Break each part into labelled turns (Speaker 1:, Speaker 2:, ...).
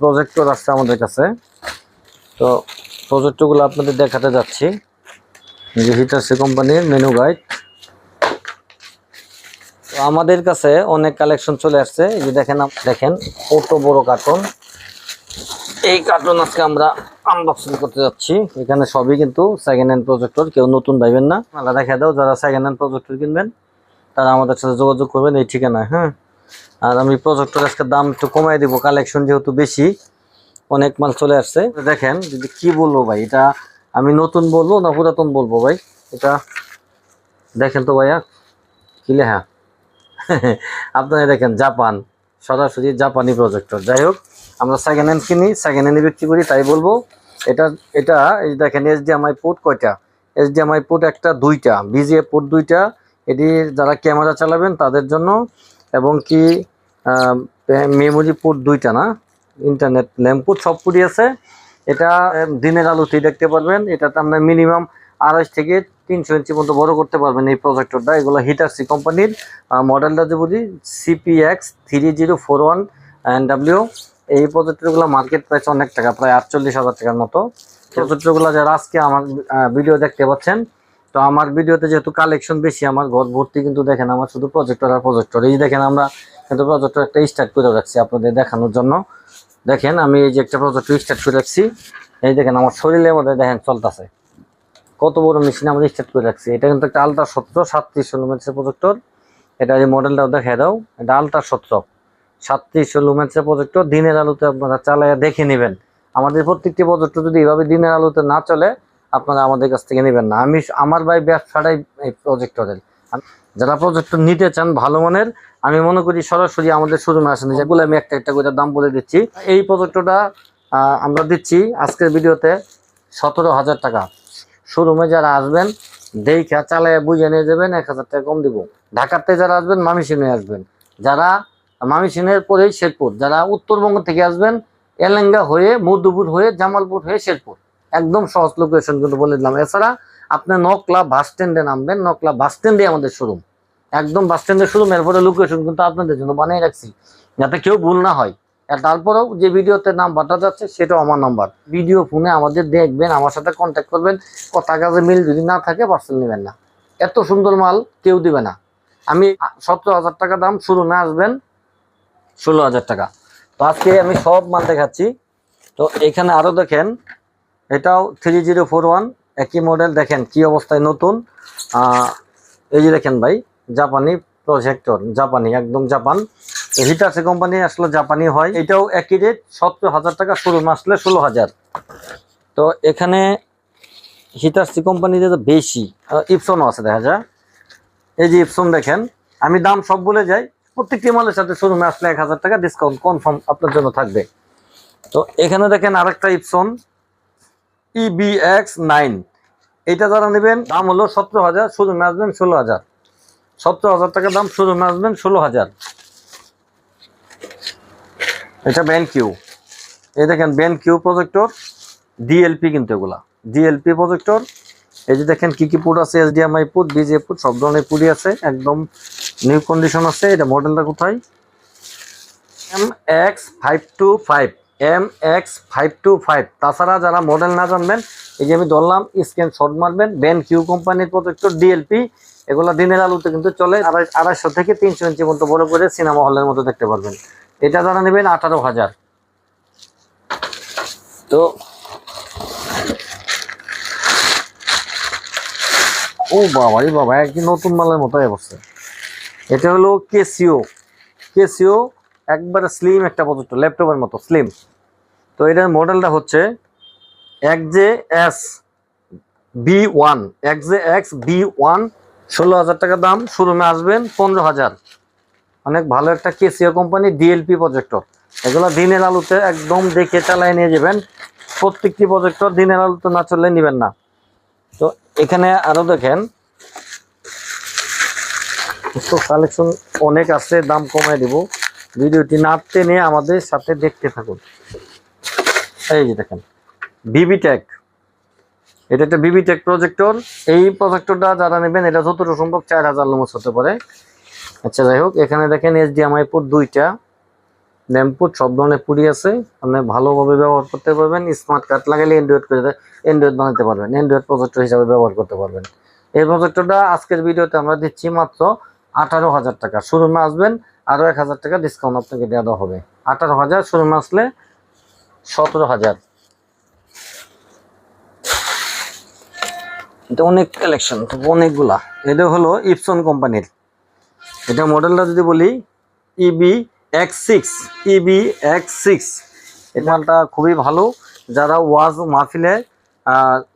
Speaker 1: Projector আসছে আমাদের কাছে। তো প্রজেক্টরগুলো আপনাদের দেখাতে যাচ্ছি। যে হিটারসি কোম্পানির মেনু গাইড তো আমাদের কাছে অনেক কালেকশন চলে আসছে। যে দেখেন দেখেন, কত বড় কার্টন এই কার্টন আজকে আমরা আনবক্সিং করতে যাচ্ছি। এখানে সবই কিন্তু সেকেন্ড হ্যান্ড প্রজেক্টর কেউ নতুন পাইবেন না। আলাদা দেখা দাও, যারা সেকেন্ড হ্যান্ড প্রজেক্টর কিনবেন, তারা আমাদের সাথে যোগাযোগ করবেন। এই ঠিকানায় হ্যাঁ। আর আমি প্রজেক্টর আজকে দাম একটু কমাই দিব কালেকশন যেহেতু বেশি, অনেক মাল চলে আসছে। দেখেন, যদি কি বলব ভাই, এটা আমি নতুন বলব না পুরাতন বলব ভাই? এটা দেখেন তো ভাইয়া, কি লেখা? আপনারা দেখেন, জাপান, সরাসরি জাপানি প্রজেক্টর যাই হোক, আমরা সেকেন্ড হ্যান্ড কিনি সেকেন্ড হ্যান্ডে বিক্রি করি, তাই বলব। এটা এটা, এই দেখেন এইচডিএমআই পোর্ট কয়টা? এইচডিএমআই পোর্ট একটা, দুইটা বিজিএ পোর্ট দুইটা। এটি যারা ক্যামেরা চালাবেন, তাদের জন্য এবং কি মেমোরি পোর্ট দুইটা না? ইন্টারনেট ল্যাম্পুট সব পুরি আছে। এটা দিনের আলোতেই দেখতে পারবেন। এটাতে আমরা মিনিমাম আড়াইশ থেকে তিনশো ইঞ্চি মতো বড় করতে পারবেন এই প্রজেক্টরটা এগুলো হিটারসি কোম্পানির মডেলটা যে বলি CPX three zero four one and W এই প্রজেক্টরগুলো মার্কেট প্রাইস অনেক টাকা প্রায় আটচল্লিশ হাজার টাকার মতো। প্রজেক্টরগুলো যারা আজকে আমার ভিডিও দেখতে পাচ্ছেন তো আমার ভিডিওতে যেহেতু কালেকশন বেশি, আমার ঘর ভর্তি কিন্তু দেখেন, আমার শুধু প্রজেক্টর আর প্রজেক্টর এই দেখেন, আমরা কিন্তু প্রজেক্টর একটা স্টার্ট করে রাখছি আপনাদের দেখানোর জন্য। দেখেন, আমি এই যে একটা প্রজেক্টর স্টার্ট করে রাখছি। এই দেখেন, আমার শরীরের মধ্যে দেখেন চলতেছে। কত বড় মেশিন আমরা স্টার্ট করে রাখছি। এটা কিন্তু একটা আলট্রা সত্তর সাতত্রিশশো লুমেন্সের প্রজেক্টর এটা এই মডেলটাও দেখে দাও। এটা আলট্রা সত্তর সাতত্রিশশো লুমেন্সের প্রজেক্টর দিনের আলোতে আপনারা চালাইয়া দেখে নেবেন। আমাদের প্রত্যেকটি প্রজেক্টর যদি এভাবে দিনের আলোতে না চলে আপনারা আমাদের কাছ থেকে নেবেন না। আমি আমার ভাই ব্যবসাটাই এই প্রজেক্টরের যারা প্রজেক্টর নিতে চান ভালো মানের আমি মনে করি সরাসরি আমাদের শোরুমে আসেন। যেগুলো আমি একটা একটা করে দাম বলে দিচ্ছি। এই প্রজেক্টরটা আহ, আমরা দিচ্ছি আজকের ভিডিওতে সতেরো হাজার টাকা। শোরুমে যারা আসবেন দেখা চালায় বুঝে নিয়ে যাবেন এক হাজার টাকা কম দিব। ঢাকাতে যারা আসবেন মামিসিনে আসবেন। যারা মামিসিনের পরেই শেরপুর যারা উত্তরবঙ্গ থেকে আসবেন এলেঙ্গা হয়ে মধুপুর হয়ে জামালপুর হয়ে শেরপুর। একদম সহজ লোকেশন কিন্তু বলে দিলাম। এছাড়া আপনি নকলা বাস স্ট্যান্ডে নামবেন। নকলা বাস স্ট্যান্ডে আমাদের শোরুম একদম বাস স্ট্যান্ডের শোরুম এরপরে লোকেশন কিন্তু আপনাদের জন্য বানিয়ে রাখছি, যাতে কেউ ভুল না হয়। আর তারপরেও যে ভিডিওতে নাম বাটা যাচ্ছে, সেটাও আমার নাম্বার ভিডিও ফোনে আমাদের দেখবেন, আমার সাথে কন্ট্যাক্ট করবেন। কথা কাজে মিল যদি না থাকে পার্সেল নেবেন না। এত সুন্দর মাল কেউ দিবে না। আমি সতেরো হাজার টাকা দাম শুরু না আসবেন, ষোলো হাজার টাকা। তো আজকে আমি সব মাল দেখাচ্ছি। তো এখানে আরও দেখেন এটাও থ্রি জিরো ফোর ওয়ান একই মডেল দেখেন কি অবস্থায় নতুন। এই যে দেখেন ভাই, জাপানি প্রজেক্টর জাপানি, একদম জাপান। হিটাসি কোম্পানি আসলে জাপানি হয়। এটাও একই রেট সতেরো হাজার টাকা শোরুম আসলে ষোলো হাজার। তো এখানে হিটাসি কোম্পানিতে তো বেশি। ইপসনও আছে, দেখা যায় এই যে ইপসন দেখেন, আমি দাম সব বলে যাই। প্রত্যেকটি মালের সাথে শোরুমে আসলে এক হাজার টাকা ডিসকাউন্ট কনফার্ম আপনার জন্য থাকবে। তো এখানে দেখেন আরেকটা ইপসন ইবিএক্স নাইন এটা যারা নেবেন, দাম হলো সতেরো হাজার শোরুমে আসবেন ষোলো হাজার। সতেরো হাজার টাকা দাম শোরুমে আসবেন ষোলো হাজার। এটা ব্যান কিউ এই দেখেন ব্যান কিউ প্রজেক্টর ডিএলপি কিন্তু এগুলা। ডিএলপি প্রজেক্টর এই যে দেখেন কি কি পুট আছে এসডিএমআই পুট বিজে পুট সব ধরনের পুরি আছে, একদম নিউ কন্ডিশন আছে। এটা মডেলটা কোথায়? M X five two five M X five two five তাছাড়া যারা মডেল না জানবেন, এই যে আমি ধরলাম স্ক্যান শর্ট মারবেন ব্যান কিউ কোম্পানির প্রজেক্টর ডিএলপি এগুলো দিনের আলোতে কিন্তু চলে, আড়াই আড়াইশো থেকে তিনশো ইঞ্চি মতো বড় করে সিনেমা হলের মতো দেখতে পারবেন। এটা যারা নেবেন, আঠারো হাজার। তো ও বাবা রে বাবা একদিন নতুন মালের মতো অবস্থা এটা হলো কেসিও কেসিও একবারে স্লিম একটা প্রজেক্টর ল্যাপটপের মতো স্লিম তো এটার মডেলটা হচ্ছে এক জে এস বি ওয়ান, এক জে এক্স বি ওয়ান, ষোলো হাজার টাকা দাম, শোরুমে আসবেন পনেরো হাজার। অনেক ভালো একটা কেসিও কোম্পানি ডিএলপি প্রজেক্টর এগুলো দিনের আলোতে একদম দেখে চালায় নিয়ে যাবেন। প্রত্যেকটি প্রজেক্টর দিনের আলোতে না চললে নেবেন না। তো এখানে আরও দেখেন, তো কালেকশন অনেক আছে, দাম কমায় দিব। ভিডিওটি না টেনে আমাদের সাথে দেখতে থাকুন। এই যে দেখেন বিবি টেক এটা একটা বিবি টেক প্রজেক্টর এই প্রজেক্টরটা যারা নেবেন, এটা যতটা সম্ভব চার হাজার লুমস হতে পারে। আচ্ছা যাই হোক, এখানে দেখেন এইচডিএমআই পোর্ট দুইটা। ল্যাম্পুট সব ধরনের পুরি আছে। আপনি ভালোভাবে ব্যবহার করতে পারবেন। স্মার্ট কার্ড লাগালে অ্যান্ড্রয়েড করে অ্যান্ড্রয়েড বানাতে পারবেন। অ্যান্ড্রয়েড প্রজেক্টর হিসাবে ব্যবহার করতে পারবেন। এই প্রজেক্টরটা আজকের ভিডিওতে আমরা দিচ্ছি মাত্র আঠারো হাজার টাকা। শোরুমে আসবেন আরও এক হাজার টাকা ডিসকাউন্ট আপনাকে দেওয়া হবে। আঠারো হাজার শোরুমে আসলে সতেরো হাজার। এটা অনেক কালেকশন অনেকগুলা। এটা হলো ইপসন কোম্পানির এটা মডেলটা যদি বলি EB X six EB X six এই মালটা খুবই ভালো। যারা ওয়াজ মাহফিলে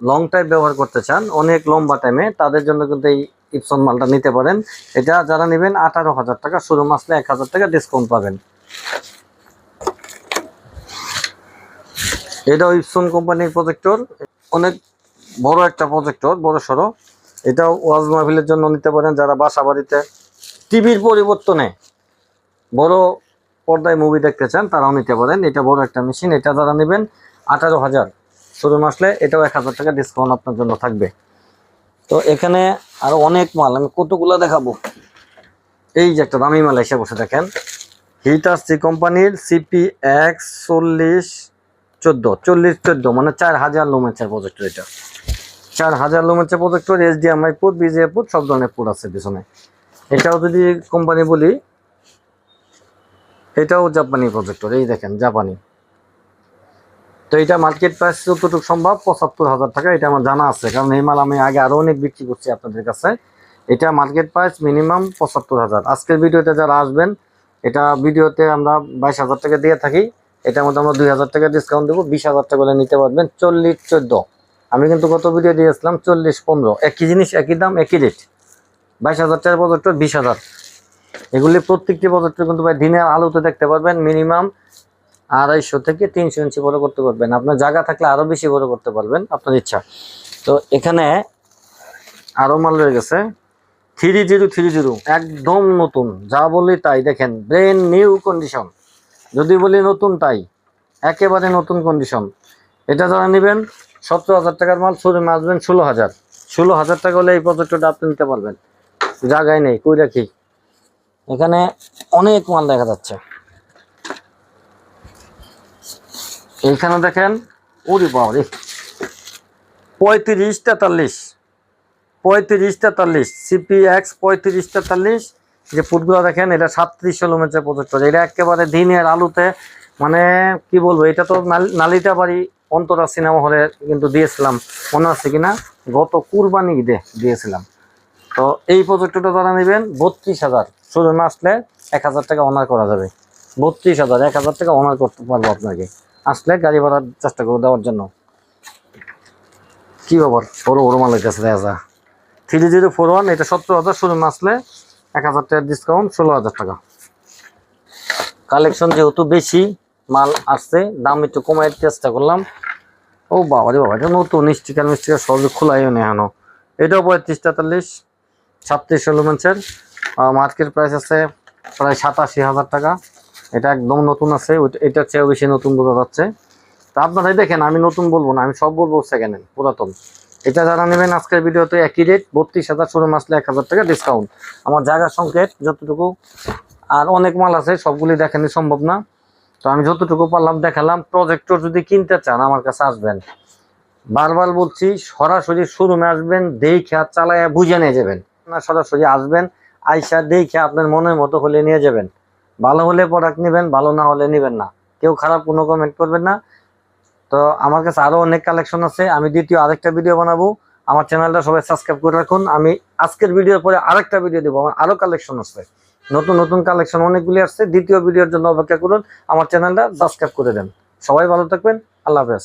Speaker 1: লং টাইম ব্যবহার করতে চান, অনেক লম্বা টাইমে তাদের জন্য কিন্তু এই ইপসন মালটা নিতে পারেন। এটা যারা নেবেন আঠারো হাজার টাকা, শুরু আসলে এক হাজার টাকা ডিসকাউন্ট পাবেন। এটা ইপসন কোম্পানির প্রজেক্টর অনেক বড় একটা প্রজেক্টর বড় সড়ো। এটাও ওয়াজ মাহফিলের জন্য নিতে পারেন যারা বাসা বাড়িতে। টিভির পরিবর্তনে বড় পর্দায় মুভি দেখতে চান, তারাও নিতে পারেন। এটা বড় একটা মেশিন এটা যারা নেবেন, আঠারো হাজার। শুরু আসলে এটাও এক হাজার টাকা ডিসকাউন্ট আপনার জন্য থাকবে। তো এখানে আরও অনেক মাল, আমি কতগুলো দেখাবো? এই যে একটা দামি মাল এসে বসে দেখেন। হিটাসি কোম্পানির সিপি এক্স চল্লিশ চোদ্দ, চল্লিশ চোদ্দ মানে চার হাজার লোমেন্সের প্রজেক্টর এটা। চার হাজার লোমেন্সের projector HDMI port VGA port সব ধরনের পুট আছে পিছনে। এটাও যদি কোম্পানি বলি, এটাও জাপানি প্রজেক্টর এই দেখেন জাপানি তো এটা মার্কেট প্রাইস যতটুকু সম্ভব, পঁচাত্তর হাজার টাকা, এটা আমার জানা আছে। কারণ এই মাল আমি আগে আরও অনেক বিক্রি করছি আপনাদের কাছে। এটা মার্কেট প্রাইস মিনিমাম পঁচাত্তর হাজার। আজকের ভিডিওতে যারা আসবেন, এটা ভিডিওতে আমরা বাইশ হাজার টাকা দিয়ে থাকি। এটার মধ্যে আমরা দুই হাজার টাকা ডিসকাউন্ট দেবো, বিশ হাজার টাকা করে নিতে পারবেন চল্লিশ চোদ্দ। আমি কিন্তু গত ভিডিও দিয়েছিলাম চল্লিশ পনেরো। একই জিনিস, একই দাম, একই রেট বাইশ হাজার টাকার প্রজেক্টর বিশ হাজার। এগুলি প্রত্যেকটি প্রজেক্টর কিন্তু ভাই দিনে আলোতে দেখতে পারবেন মিনিমাম আড়াইশো থেকে তিনশো ইঞ্চি বড় করতে পারবেন। আপনার জায়গা থাকলে আরও বেশি বড় করতে পারবেন, আপনার ইচ্ছা। তো এখানে আরও মাল রয়ে গেছে। থ্রি জিরো থ্রি জিরো, একদম নতুন। যা বলি তাই দেখেন ব্রেন নিউ কন্ডিশন যদি বলি নতুন, তাই। একেবারে নতুন কন্ডিশন এটা যারা নেবেন সতেরো হাজার টাকার মাল, শোরুমে আসবেন ষোলো হাজার। ষোলো হাজার টাকা হলে এই প্রজেক্টরটা আপনি নিতে পারবেন। জায়গায় নেই, কই রাখি? এখানে অনেক মাল দেখা যাচ্ছে। এইখানে দেখেন, ওরে বাবারে। পঁয়ত্রিশ তেতাল্লিশ। পঁয়ত্রিশ তেতাল্লিশ। সিপি এক্স পঁয়ত্রিশ তেতাল্লিশ। যে ফুটগুলো দেখেন, এটা সাতত্রিশ কিলোমিটার প্রজেক্টর এটা একেবারে দিনের আলুতে মানে কি বলব, এটা তো নাল- নালিতা বাড়ি অন্তরা সিনেমা হলে কিন্তু দিয়েছিলাম। মনে আছে কিনা? গত কুরবানি ঈদে দিয়েছিলাম। তো এই প্রজেক্টরটা তারা নেবেন, বত্রিশ হাজার। শুরু আসলে এক হাজার টাকা অনার করা যাবে। বত্রিশ হাজার, এক হাজার টাকা অনার করতে পারব আপনাকে। আসলে গাড়ি ভাড়ার চেষ্টা করে দেওয়ার জন্য। কি ব্যাপার? বড় বড় মালের কাছে দেখা থ্রি জিরো ফোর ওয়ান, এটা সত্তর হাজার শুরু আসলে এক হাজার টাকার ডিসকাউন্ট ষোলো হাজার টাকা। কালেকশন যেহেতু বেশি, মাল আসছে, দাম একটু কমাই চেষ্টা করলাম। ও বাবা রে বাবা, এটা নতুন স্টিকার মিস্টিকার সহজে খোলাইও এখনও। এটাও পঁয়ত্রিশ তেতাল্লিশ ছাত্রিশ এলিমেন্টসের মার্কেট প্রাইস আছে প্রায় সাতাশি হাজার টাকা। এটা একদম নতুন আছে এটার চেয়েও বেশি নতুন বোঝা যাচ্ছে। তা আপনারাই দেখেন, আমি নতুন বলব না, আমি সব বলব সেকেন্ড পুরাতন। এটা যারা নেবেন আজকের ভিডিওতে একই রেট বত্রিশ হাজার শুরু আসলে এক হাজার টাকা ডিসকাউন্ট আমার জায়গার সংকেত, যতটুকু, আর অনেক মাল আছে, সবগুলি দেখানি সম্ভব না। তো আমি যতটুকু পারলাম দেখালাম প্রজেক্টর যদি কিনতে চান, আমার কাছে আসবেন। বারবার বলছি, সরাসরি শোরুমে আসবেন, দেখে চালায়া বুঝে নিয়ে যাবেন। না সরাসরি আসবেন, আইসা দেখে আপনার মনের মতো হলে নিয়ে যাবেন। ভালো হলে প্রোডাক্ট নেবেন, ভালো না হলে নেবেন না। কেউ খারাপ কোনো কমেন্ট করবেন না। তো আমার কাছে আরও অনেক কালেকশন আছে। আমি দ্বিতীয় আরেকটা ভিডিও বানাবো। আমার চ্যানেলটা সবাই সাবস্ক্রাইব করে রাখুন। আমি আজকের ভিডিওর পরে আরেকটা ভিডিও দেবো। আমার আরও কালেকশন আছে। নতুন নতুন কালেকশন অনেকগুলি আসছে। দ্বিতীয় ভিডিওর জন্য অপেক্ষা করুন। আমার চ্যানেলটা সাবস্ক্রাইব করে দেন। সবাই ভালো থাকবেন। আল্লাহ হাফেজ।